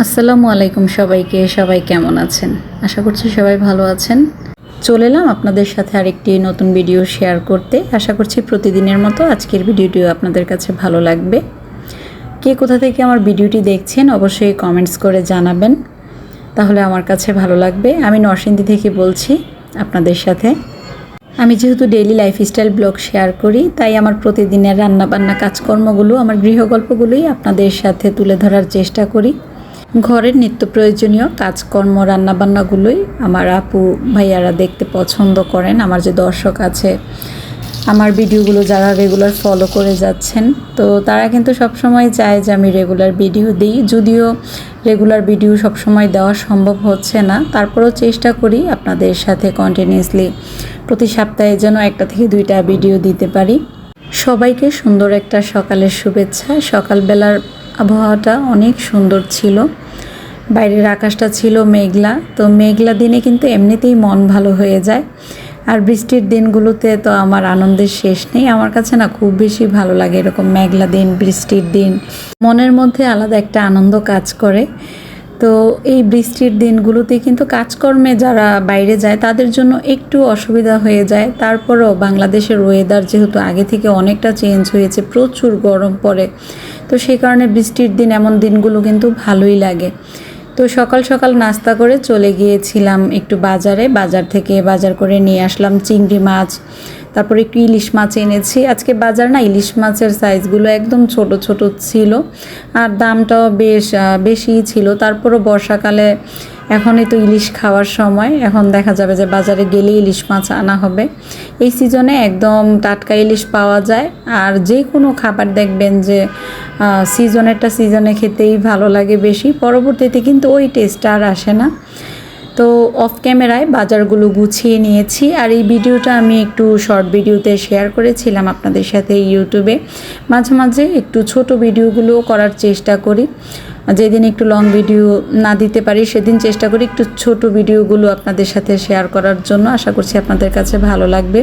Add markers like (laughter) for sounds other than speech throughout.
আসসালামু আলাইকুম সবাইকে, সবাই কেমন আছেন? আশা করছি সবাই ভালো আছেন। চলে এলাম আপনাদের সাথে আরেকটি নতুন ভিডিও শেয়ার করতে। আশা করছি প্রতিদিনের মতো আজকের ভিডিওটিও আপনাদের কাছে ভালো লাগবে। কে কোথা থেকে আমার ভিডিওটি দেখছেন, অবশ্যই কমেন্টস করে জানাবেন। তাহলে আমার কাছে ভালো লাগবে। আমি নরসিংদী থেকে বলছি আপনাদের সাথে। আমি যেহেতু ডেইলি লাইফস্টাইল ব্লগ শেয়ার করি, তাই আমার প্রতিদিনের রান্নাবান্না কাজকর্মগুলো, আমার গৃহগল্পগুলোই আপনাদের সাথে তুলে ধরার চেষ্টা করি। ঘরের নিত্য প্রয়োজনীয় কাজকর্ম, রান্নাবান্নাগুলোই আমার আপু ভাইয়ারা দেখতে পছন্দ করেন। আমার যে দর্শক আছে, আমার ভিডিওগুলো যারা রেগুলার ফলো করে যাচ্ছেন, তো তারা কিন্তু সবসময় চায় যে আমি রেগুলার ভিডিও দিই। যদিও রেগুলার ভিডিও সবসময় দেওয়া সম্ভব হচ্ছে না। তারপরেও চেষ্টা করি আপনাদের সাথে কন্টিনিউসলি প্রতি সপ্তাহে যেন একটা থেকে দুইটা ভিডিও দিতে পারি। সবাইকে সুন্দর একটা সকালের শুভেচ্ছা। সকালবেলার আবহাওয়াটা অনেক সুন্দর ছিল। বাইরের আকাশটা ছিল মেঘলা। তো মেঘলা দিনে কিন্তু এমনিতেই মন ভালো হয়ে যায়। আর বৃষ্টির দিনগুলোতে তো আমার আনন্দের শেষ নেই। আমার কাছে না খুব বেশি ভালো লাগে এরকম মেঘলা দিন, বৃষ্টির দিন। মনের মধ্যে আলাদা একটা আনন্দ কাজ করে। তো এই বৃষ্টির দিনগুলোতে কিন্তু কাজকর্মে যারা বাইরে যায়, তাদের জন্য একটু অসুবিধা হয়ে যায়। তারপরও বাংলাদেশের ওয়েদার যেহেতু আগে থেকে অনেকটা চেঞ্জ হয়েছে, প্রচুর গরম পড়ে। তো সেই কারণে বৃষ্টির দিন, এমন দিনগুলো কিন্তু ভালোই লাগে। তো সকাল সকাল নাস্তা করে চলে গিয়েছিলাম একটু বাজারে। বাজার থেকে বাজার করে নিয়ে আসলাম চিংড়ি মাছ, তারপরে একটু ইলিশ মাছ এনেছি। আজকে বাজার না, ইলিশ মাছের সাইজগুলো একদম ছোট ছোট ছিল। আর দামটাও বেশ বেশিই ছিল। তারপরও বর্ষাকালে এখনই তো ইলিশ খাওয়ার সময়। এখন দেখা যাবে যে বাজারে গেলে ইলিশ মাছ আনা হবে। এই সিজনে একদম টাটকা ইলিশ পাওয়া যায়। আর যে কোনো খাবার দেখবেন যে সিজনেরটা সিজনে খেতেই ভালো লাগে বেশি। পরবর্তীতে কিন্তু ওই টেস্টটা আর আসে না। তো অফ ক্যামেরায় বাজারগুলো গুছিয়ে নিয়েছি। আর এই ভিডিওটা আমি একটু শর্ট ভিডিওতে শেয়ার করেছিলাম আপনাদের সাথে ইউটিউবে মাঝে মাঝে একটু ছোট ভিডিওগুলো করার চেষ্টা করি। যেদিন একটু লং ভিডিও না দিতে পারি, সেদিন চেষ্টা করি একটু ছোট ভিডিওগুলো আপনাদের সাথে শেয়ার করার জন্য। আশা করছি আপনাদের কাছে ভালো লাগবে।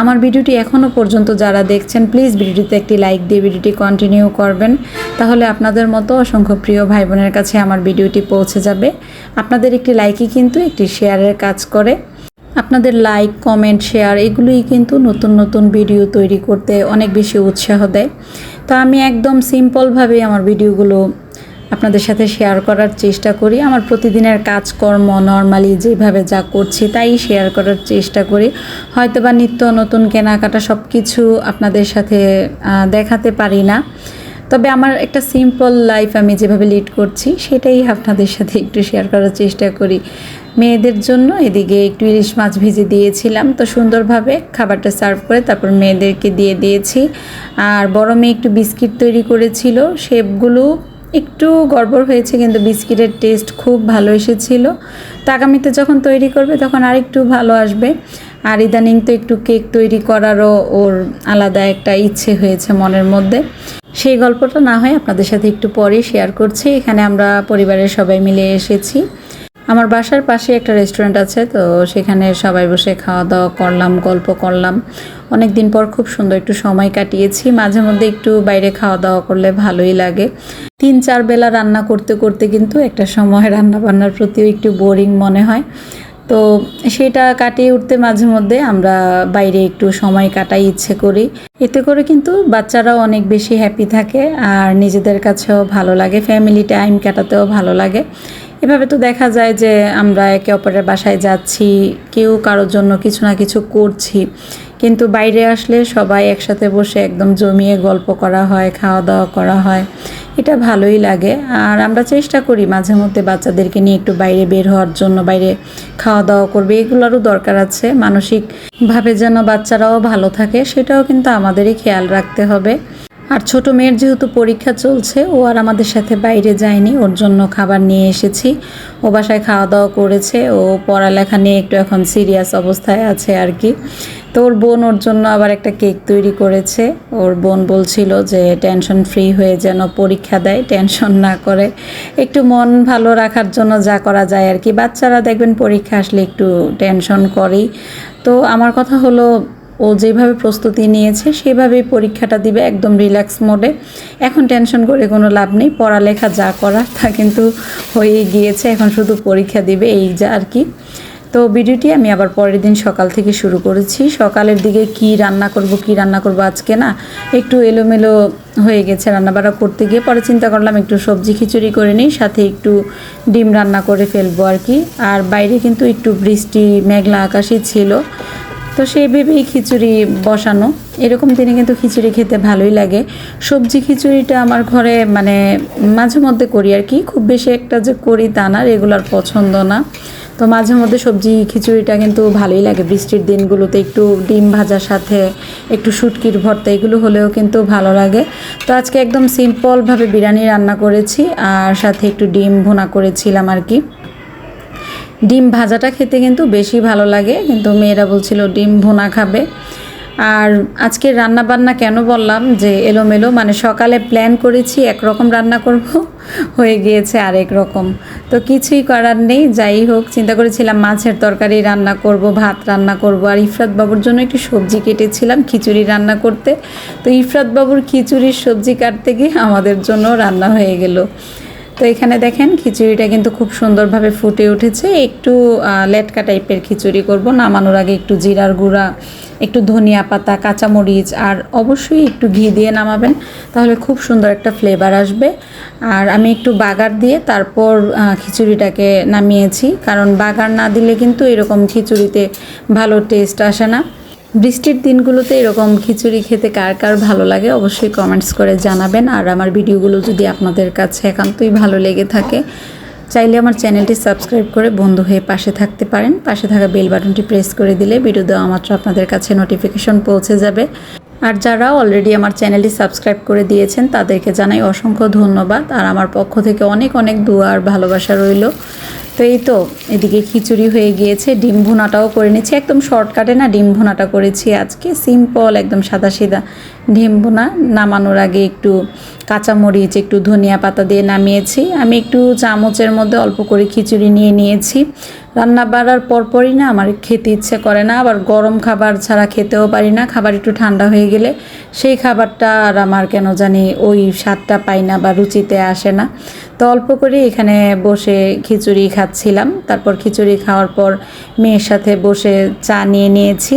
আমার ভিডিওটি এখনও পর্যন্ত যারা দেখছেন প্লিজ ভিডিওটিতে একটি লাইক দিয়ে ভিডিওটি কন্টিনিউ করবেন। তাহলে আপনাদের মতো অসংখ্য প্রিয় ভাই বোনের কাছে আমার ভিডিওটি পৌঁছে যাবে। আপনাদের একটি লাইকই কিন্তু একটি শেয়ারের কাজ করে। আপনাদের লাইক কমেন্ট শেয়ার এগুলোই কিন্তু নতুন নতুন ভিডিও তৈরি করতে অনেক বেশি উৎসাহ দেয়। তো আমি একদম সিম্পলভাবে আমার ভিডিওগুলো আপনাদের সাথে শেয়ার করার চেষ্টা করি। আমার প্রতিদিনের কাজকর্ম নর্মালি যেভাবে যা করছি তাই শেয়ার করার চেষ্টা করি। হয়তো বা নিত্য নতুন কেনাকাটা সব কিছু আপনাদের সাথে দেখাতে পারি না। তবে আমার একটা সিম্পল লাইফ আমি যেভাবে লিড করছি সেটাই আপনাদের সাথে একটু শেয়ার করার চেষ্টা করি। মেয়েদের জন্য এদিকে একটু ইলিশ মাছ ভেজে দিয়েছিলাম। তো সুন্দরভাবে খাবারটা সার্ভ করে তারপর মেয়েদেরকে দিয়ে দিয়েছি। আর বড় মেয়ে একটু বিস্কিট তৈরি করেছিল। শেপগুলো একটু গড়বড় হয়েছে, কিন্তু বিস্কিটের টেস্ট খুব ভালো এসেছিল। তো আগামীতে যখন তৈরি করবে, তখন আর একটু ভালো আসবে। আর ইদানিং তো একটু কেক তৈরি করারও ওর আলাদা একটা ইচ্ছে হয়েছে মনের মধ্যে। সেই গল্পটা না হয় আপনাদের সাথে একটু পরে শেয়ার করছি। এখানে আমরা পরিবারের সবাই মিলে এসেছি। আমার বাসার পাশে একটা রেস্টুরেন্ট আছে, তো সেখানে সবাই বসে খাওয়া দাওয়া করলাম, গল্প করলাম। অনেক দিন পর খুব সুন্দর একটু সময় কাটিয়েছি, মাঝে মধ্যে একটু বাইরে খাওয়া দাওয়া করলে ভালোই লাগে। তিন, চার বেলা রান্না করতে করতে কিন্তু একটা সময় রান্না বান্নার প্রতিও একটু বোরিং মনে হয়। তো সেটা কাটিয়ে উঠতে মাঝে মধ্যে আমরা বাইরে একটু সময় কাটাই, ইচ্ছে করি। এতে করে কিন্তু বাচ্চারাও অনেক বেশি হ্যাপি থাকে, আর নিজেদের কাছেও ভালো লাগে ফ্যামিলি টাইম কাটাতেও ভালো লাগে। এভাবে তো দেখা যায় যে আমরা একে অপরের বাসায় যাচ্ছি, কেউ কারোর জন্য কিছু না কিছু করছি। কিন্তু বাইরে আসলে সবাই একসাথে বসে একদম জমিয়ে গল্প করা হয় খাওয়া দাওয়া করা হয়। এটা ভালোই লাগে। আর আমরা চেষ্টা করি মাঝে মধ্যে বাচ্চাদেরকে নিয়ে একটু বাইরে বের হওয়ার জন্য, বাইরে খাওয়া দাওয়া করবে। এগুলোরও দরকার আছে। মানসিকভাবে যেন বাচ্চারাও ভালো থাকে, সেটাও কিন্তু আমাদেরই খেয়াল রাখতে হবে। আর ছোট মেয়ের যেহেতু পরীক্ষা চলছে, ও আর আমাদের সাথে বাইরে যায়নি, ওর জন্য খাবার নিয়ে এসেছি। ও বাসায় খাওয়া দাওয়া করেছে, ও পড়ালেখা নিয়ে একটু এখন সিরিয়াস অবস্থায় আছে আর কি। তো ওর বোন ওর জন্য আবার একটা কেক তৈরি করেছে। ওর বোন বলছিল যে টেনশন ফ্রি হয়ে যেন পরীক্ষা দেয় টেনশন না করে। একটু মন ভালো রাখার জন্য যা করা যায় আর কি। বাচ্চারা দেখবেন পরীক্ষা আসলে একটু টেনশন করেই। তো আমার কথা হলো ও যেভাবে প্রস্তুতি নিয়েছে, সেভাবেই পরীক্ষাটা দিবে একদম রিল্যাক্স মোডে এখন টেনশন করে কোনো লাভ নেই, পড়ালেখা যা করা তা কিন্তু হয়ে গিয়েছে, এখন শুধু পরীক্ষা দিবে এই যা আর কি। তো ভিডিওটি আমি আবার পরের দিন সকাল থেকে শুরু করেছি। সকালের দিকে কি রান্না করব, কি রান্না করব আজকে না, একটু এলোমেলো হয়ে গেছে রান্নাবাড়া করতে গিয়ে। পরে চিন্তা করলাম একটু সবজি খিচুড়ি করে নিই, সাথে একটু ডিম রান্না করে ফেলব আর কি। আর বাইরে কিন্তু একটু বৃষ্টি, মেঘলা আকাশই ছিল। তো সেই ভেবেই খিচুড়ি বসানো। এরকম দিনে কিন্তু খিচুড়ি খেতে ভালোই লাগে। সবজি খিচুড়িটা আমার ঘরে মানে মাঝে মধ্যে করি আর কি। খুব বেশি একটা যে করি তা না, রেগুলার পছন্দ না। তো মাঝে মধ্যে সবজি খিচুড়িটা কিন্তু ভালোই লাগে। বৃষ্টির দিনগুলোতে একটু ডিম ভাজার সাথে, একটু শুটকির ভর্তা, এগুলো হলেও কিন্তু ভালো লাগে। তো আজকে একদম সিম্পলভাবে বিরিয়ানি রান্না করেছি, আর সাথে একটু ডিম ভুনা করেছিলাম আর কি। ডিম ভাজাটা খেতে কিন্তু বেশি ভালো লাগে, কিন্তু মেয়েরা বলছিল ডিম ভুনা খাবে। আর আজকে রান্না বান্না কেন বললাম যে এলোমেলো মানে সকালে প্ল্যান করেছি, একরকম রান্না করব, হয়ে গিয়েছে আরেক রকম। তো কিছুই করার নেই, যাই হোক, চিন্তা করেছিলাম মাছের তরকারি রান্না করব, ভাত রান্না করব, আর ইফরাত বাবুর জন্য একটু সবজি কেটেছিলাম খিচুড়ি রান্না করতে। তো ইফরাত বাবুর খিচুড়ির সবজি কাটতে গিয়ে আমাদের জন্য রান্না হয়ে গেল। তো এখানে দেখেন খিচুড়িটা কিন্তু খুব সুন্দরভাবে ফুটে উঠেছে। একটু লেটকা টাইপের খিচুড়ি করব। নামানোর আগে একটু জিরার গুঁড়া, একটু ধনিয়া পাতা, কাঁচামরিচ আর অবশ্যই একটু ঘি দিয়ে নামাবেন। তাহলে খুব সুন্দর একটা ফ্লেভার আসবে। আর আমি একটু বাগার দিয়ে তারপর খিচুড়িটাকে নামিয়েছি। কারণ বাগার না দিলে কিন্তু এরকম খিচুড়িতে ভালো টেস্ট আসে না। বৃষ্টির দিনগুলোতে এরকম খিচুড়ি খেতে কার কার ভালো লাগে অবশ্যই কমেন্টস করে জানাবেন। আর আমার ভিডিওগুলো যদি আপনাদের কাছে একান্তই ভালো লেগে থাকে, চাইলে আমার চ্যানেলটি সাবস্ক্রাইব করে বন্ধু হয়ে পাশে থাকতে পারেন। পাশে থাকা বেল বাটনটি প্রেস করে দিলে ভিডিও দেওয়া মাত্র আপনাদের কাছে নোটিফিকেশন পৌঁছে যাবে। আর যারা অলরেডি আমার চ্যানেলটি সাবস্ক্রাইব করে দিয়েছেন, তাদেরকে জানাই অসংখ্য ধন্যবাদ। আর আমার পক্ষ থেকে অনেক অনেক দোয়া আর ভালোবাসা রইল। তো এই তো এদিকে খিচুড়ি হয়ে গিয়েছে, ডিম ভুনাটাও করে নিচ্ছি। একদম শর্টকাটে না ডিম ভুনাটা করেছি আজকে। সিম্পল একদম সাদা সিধা ডিম ভুনা। নামানোর আগে একটু কাঁচামরিচ, একটু ধনিয়া পাতা দিয়ে নামিয়েছি। আমি একটু চামচের মধ্যে অল্প করে খিচুড়ি নিয়ে নিয়েছি। রান্না বাড়ার পরপরই না আমার খেতে ইচ্ছে করে না। আবার গরম খাবার ছাড়া খেতেও পারি না। খাবার একটু ঠান্ডা হয়ে গেলে সেই খাবারটা আর আমার কেন জানি ওই স্বাদটা পাই না বা রুচিতে আসে না। তো অল্প করে এখানে বসে খিচুড়ি খাচ্ছিলাম। তারপর খিচুড়ি খাওয়ার পর মেয়ের সাথে বসে চা নিয়ে নিয়েছি।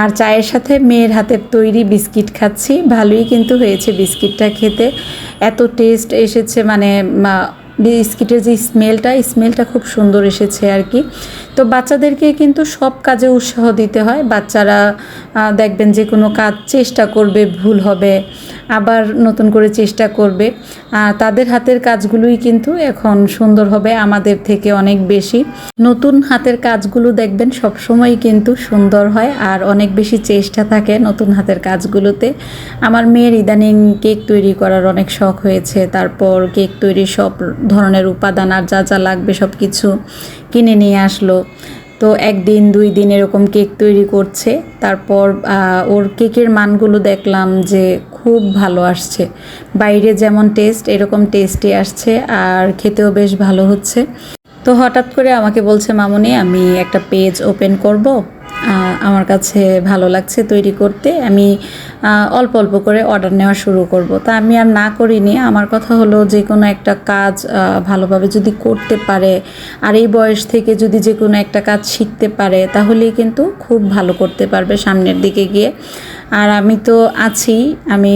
আর চায়ের সাথে মেয়ের হাতের তৈরি বিস্কিট খাচ্ছি। ভালোই কিন্তু হয়েছে বিস্কিটটা খেতে। এত টেস্ট এসেছে মানে বিস্কিটের যে স্মেলটা স্মেলটা খুব সুন্দর এসেছে আর কি। তো বাচ্চাদেরকে কিন্তু সব কাজে উৎসাহ দিতে হয়। বাচ্চারা দেখবেন যে কোনো কাজ চেষ্টা করবে, ভুল হবে, আবার নতুন করে চেষ্টা করবে। তাদের হাতের কাজগুলোই কিন্তু এখন সুন্দর হবে, আমাদের থেকে অনেক বেশি। নতুন হাতের কাজগুলো দেখবেন সবসময় কিন্তু সুন্দর হয়, আর অনেক বেশি চেষ্টা থাকে নতুন হাতের কাজগুলোতে। আমার মেয়ের ইদানিং কেক তৈরি করার অনেক শখ হয়েছে, তারপর কেক তৈরির সব ধরনের উপাদান আর যা যা লাগবে সব কিছু কিনে নিয়ে আসলো। তো একদিন, দুই দিন এরকম কেক তৈরি করছে। তারপর ওর কেকের মানগুলো দেখলাম যে খুব ভালো আসছে। বাইরে যেমন টেস্ট এরকম টেস্টই আসছে আর খেতেও বেশ ভালো হচ্ছে। তো হঠাৎ করে আমাকে বলছে, মামুনি, আমি একটা পেজ ওপেন করব। আমার কাছে ভালো লাগছে তৈরি করতে। আমি অল্প অল্প করে অর্ডার নেওয়া শুরু করব। তা আমি আর না করিনি। আমার কথা হলো যে কোনো একটা কাজ ভালোভাবে যদি করতে পারে আর এই বয়স থেকে যদি যে কোনো একটা কাজ শিখতে পারে, তাহলেই কিন্তু খুব ভালো করতে পারবে সামনের দিকে গিয়ে। আর আমি তো আছি, আমি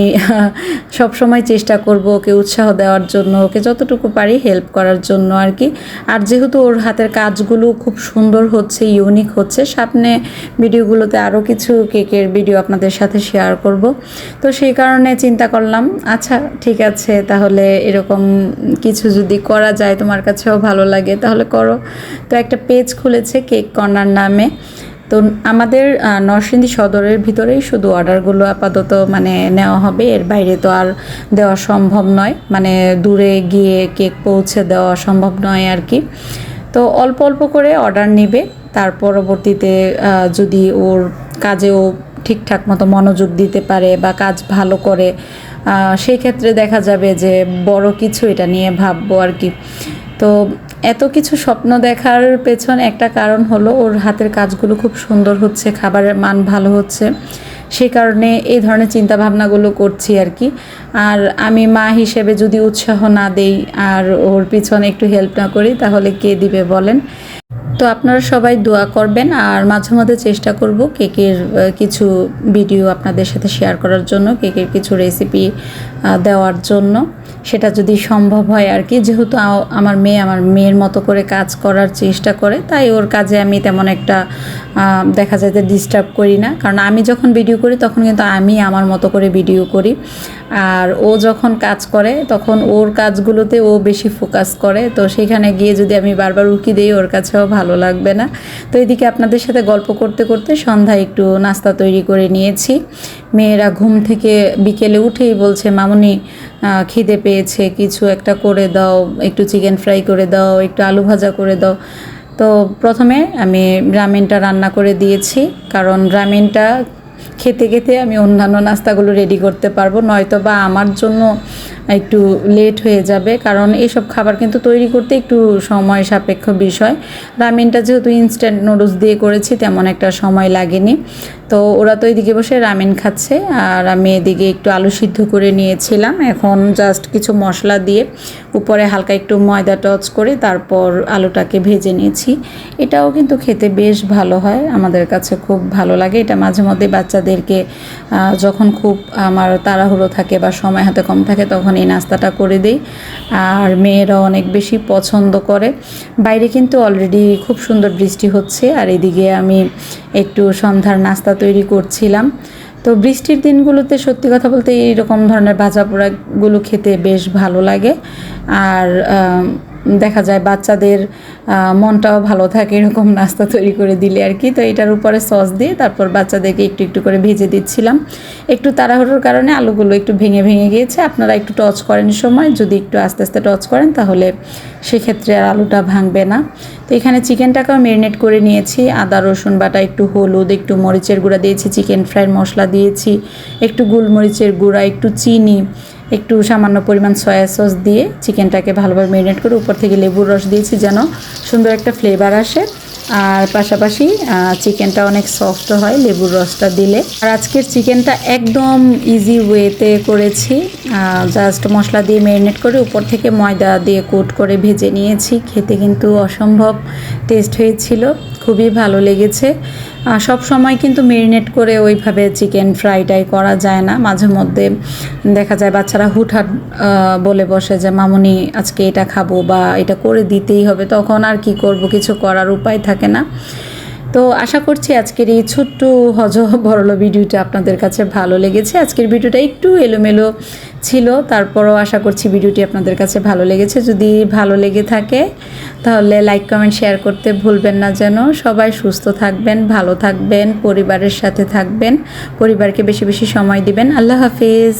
(laughs) সব সময় চেষ্টা করব ওকে উৎসাহ দেওয়ার জন্য, ওকে যতটুকু পারি হেল্প করার জন্য আর কি। আর যেহেতু ওর হাতের কাজগুলো খুব সুন্দর হচ্ছে ইউনিক হচ্ছে, সামনে ভিডিওগুলোতে আরও কিছু কেকের ভিডিও আপনাদের সাথে শেয়ার করব। তো সেই কারণে চিন্তা করলাম আচ্ছা ঠিক আছে, তাহলে এরকম কিছু যদি করা যায় তোমার কাছেও ভালো লাগে, তাহলে করো। তো একটা পেজ খুলেছে কেক কর্নার নামে। তো আমাদের নরসিংদী সদরের ভিতরেই শুধু অর্ডারগুলো আপাতত মানে নেওয়া হবে। এর বাইরে তো আর দেওয়া সম্ভব নয়। মানে দূরে গিয়ে কেক পৌঁছে দেওয়া সম্ভব নয় আর কি। তো অল্প অল্প করে অর্ডার নেবে। তার পরবর্তীতে যদি ওর কাজেও ঠিকঠাক মতো মনোযোগ দিতে পারে বা কাজ ভালো করে সেই ক্ষেত্রে দেখা যাবে যে বড় কিছু এটা নিয়ে ভাববো আর কি। তো এত কিছু স্বপ্ন দেখার পেছন একটা কারণ হলো ওর হাতের কাজগুলো খুব সুন্দর হচ্ছে, খাবারের মান ভালো হচ্ছে। সেই কারণে এই ধরনের চিন্তা ভাবনাগুলো করছি আর কি। আর আমি মা হিসেবে যদি উৎসাহ না দেই আর ওর পিছনে একটু হেল্প না করি, তাহলে কে দিবে বলেন? তো আপনারা সবাই দোয়া করবেন আর মাঝে মধ্যে চেষ্টা করব কেকের কিছু ভিডিও আপনাদের সাথে শেয়ার করার জন্য, কেকের কিছু রেসিপি দেওয়ার জন্য। সেটা যদি সম্ভব হয় আর কি, যেহেতু আমার মেয়ে আমার মেয়ের মতো করে কাজ করার চেষ্টা করে, তাই ওর কাজে আমি তেমন একটা দেখা যায় যে ডিস্টার্ব করি না। কারণ আমি যখন ভিডিও করি, তখন কিন্তু আমি আমার মতো করে ভিডিও করি। আর ও যখন কাজ করে, তখন ওর কাজগুলোতে ও বেশি ফোকাস করে। তো সেখানে গিয়ে যদি আমি বারবার উকি দিই, ওর কাছেও ভালো লাগবে না। তো এদিকে আপনাদের সাথে গল্প করতে করতে সন্ধ্যায় একটু নাস্তা তৈরি করে নিয়েছি। মেয়েরা ঘুম থেকে বিকেলে উঠেই বলছে, মামুনি খিদে পেয়েছে, কিছু একটা করে দাও, একটু চিকেন ফ্রাই করে দাও, একটু আলু ভাজা করে দাও। তো প্রথমে আমি রামেনটা রান্না করে দিয়েছি, কারণ রামেনটা খেতে খেতে আমি অন্যান্য নাস্তাগুলো রেডি করতে পারব। নয়তো বা আমার জন্য একটু লেট হয়ে যাবে, কারণ এইসব খাবার কিন্তু তৈরি করতে একটু সময় সাপেক্ষ বিষয়। রামেনটা যেহেতু ইনস্ট্যান্ট নুডলস দিয়ে করেছি, তেমন একটা সময় লাগেনি। তো ওরা তো এদিকে বসে রামেন খাচ্ছে, আর আমি এদিকে একটু আলু সিদ্ধ করে নিয়েছিলাম। এখন জাস্ট কিছু মশলা দিয়ে উপরে হালকা একটু ময়দা টচ করে তারপর আলুটাকে ভেজে নিয়েছি। এটাও কিন্তু খেতে বেশ ভালো হয়, আমাদের কাছে খুব ভালো লাগে। এটা মাঝে মধ্যে বাচ্চাদেরকে যখন খুব আমার তাড়াহুড়ো থাকে বা সময় হাতে কম থাকে তখন এই নাস্তাটা করে দিই। আর মেয়েরা অনেক বেশি পছন্দ করে। বাইরে কিন্তু অলরেডি খুব সুন্দর বৃষ্টি হচ্ছে, আর এদিকে আমি একটু সন্ধ্যার নাস্তা তৈরি করছিলাম। তো বৃষ্টির দিনগুলোতে সত্যি কথা বলতে এইরকম ধরনের ভাজা পোড়াগুলো খেতে বেশ ভালো লাগে। আর দেখা যায় বাচ্চাদের মনটাও ভালো থাকে, এরকম নাস্তা তৈরি করে দিলে আর কি। তো এটার উপরে সস দিয়ে তারপর বাচ্চাদেরকে একটু একটু করে ভেজে দিচ্ছিলাম। একটু তাড়াহুড়োর কারণে আলুগুলো একটু ভেঙে ভেঙে গিয়েছে। আপনারা একটু টচ করেন সময়, যদি একটু আস্তে আস্তে টচ করেন তাহলে সেক্ষেত্রে আর আলুটা ভাঙবে না। তো এখানে চিকেনটাকেও ম্যারিনেট করে নিয়েছি। আদা, রসুন বাটা, একটু হলুদ, একটু মরিচের গুঁড়া দিয়েছি, চিকেন ফ্রাইয়ের মশলা দিয়েছি, একটু গোলমরিচের গুঁড়া, একটু চিনি একটু সামান্য পরিমাণ সয়া সস দিয়ে চিকেনটাকে ভালোভাবে ম্যারিনেট করে উপর থেকে লেবুর রস দিয়েছি যেন সুন্দর একটা ফ্লেভার আসে। আর পাশাপাশি চিকেনটা অনেক সফট হয় লেবুর রসটা দিলে। আর আজকের চিকেনটা একদম ইজি ওয়েতে করেছি। জাস্ট মশলা দিয়ে ম্যারিনেট করে উপর থেকে ময়দা দিয়ে কোট করে ভেজে নিয়েছি। খেতে কিন্তু অসম্ভব টেস্ট হয়েছিল। খুবই ভালো লেগেছে। সব সময় কিন্তু মেরিনেট করে ওইভাবে চিকেন ফ্রাইটাই করা যায় না। মাঝে মধ্যে দেখা যায় বাচ্চারা হুটহাট বলে বসে যে, মামুনি, আজকে এটা খাব বা এটা করে দিতেই হবে। তখন আর কি করব? কিছু করার উপায় থাকে না। তো আশা করছি আজকের এই ছোট্ট হজ বড়লো ভিডিওটা আপনাদের কাছে ভালো লেগেছে। আজকের ভিডিওটা একটু এলোমেলো ছিল, তারপরও আশা করছি ভিডিওটি আপনাদের কাছে ভালো লেগেছে। যদি ভালো লেগে থাকে, তাহলে লাইক কমেন্ট শেয়ার করতে ভুলবেন না যেন। সবাই সুস্থ থাকবেন, ভালো থাকবেন, পরিবারের সাথে থাকবেন, পরিবারকে বেশি বেশি সময় দিবেন। আল্লাহ হাফিজ।